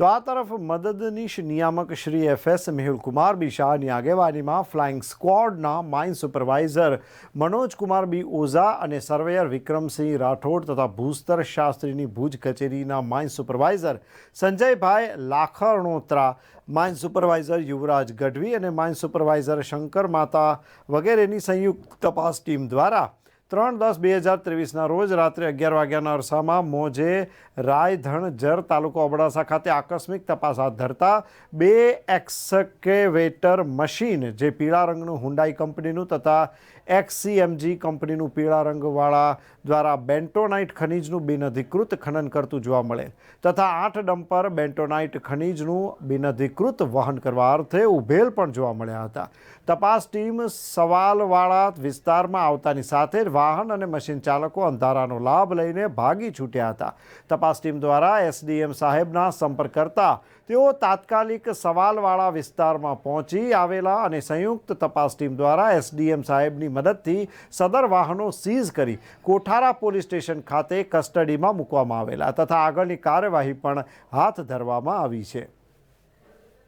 તો આ તરફ મદદનીશ નિયામક Shri F S Mehulkumar B શાહની આગેવાનીમાં flying સ્ક્વોડના mine supervisor Manojkumar B Oza અને સર્વેયર વિક્રમસિંહ રાઠોડ તથા ભૂસ્તર શાસ્ત્રીની ભુજ કચેરીના mine supervisor Sanjaybhai Lakhnotra, mine supervisor Yuvraj Gadhvi અને માઇન સુપરવાઇઝર શંકર માતા વગેરેની સંયુક્ત તપાસ ટીમ દ્વારા ત્રણ દસ બે હજાર ત્રેવીસના રોજ રાત્રે અગિયાર વાગ્યાના અરસામાં મોજે રાયધણ જર તાલુકો અબડાસા ખાતે આકસ્મિક તપાસ હાથ ધરતા બે એક્સકેવેટર મશીન જે પીળા રંગનું હુંડાઈ કંપનીનું તથા એક્સસીએમજી કંપનીનું પીળા રંગવાળા દ્વારા બેન્ટોનાઇટ ખનીજનું બિનઅધિકૃત ખનન કરતું જોવા મળે તથા આઠ ડમ્પર બેન્ટોનાઇટ ખનીજનું બિનઅધિકૃત વહન કરવા અર્થે ઉભેલ પણ જોવા મળ્યા હતા. તપાસ ટીમ સવાલવાળા વિસ્તારમાં આવતાની સાથે જ વાહન અને મશીન ચાલકો અંધારાનો લાભ લઈને ભાગી છૂટ્યા હતા. તપાસ ટીમ દ્વારા એસડીએમ સાહેબના સંપર્ક કરતા તેઓ તાત્કાલિક સવાલવાળા વિસ્તારમાં પહોંચી આવેલા અને સંયુક્ત તપાસ ટીમ દ્વારા એસડીએમ સાહેબની મદદથી સદર વાહનો સીઝ કરી કોઠારા પોલીસ સ્ટેશન ખાતે કસ્ટડીમાં મૂકવામાં આવેલા તથા આગળની કાર્યવાહી પણ હાથ ધરવામાં આવી છે.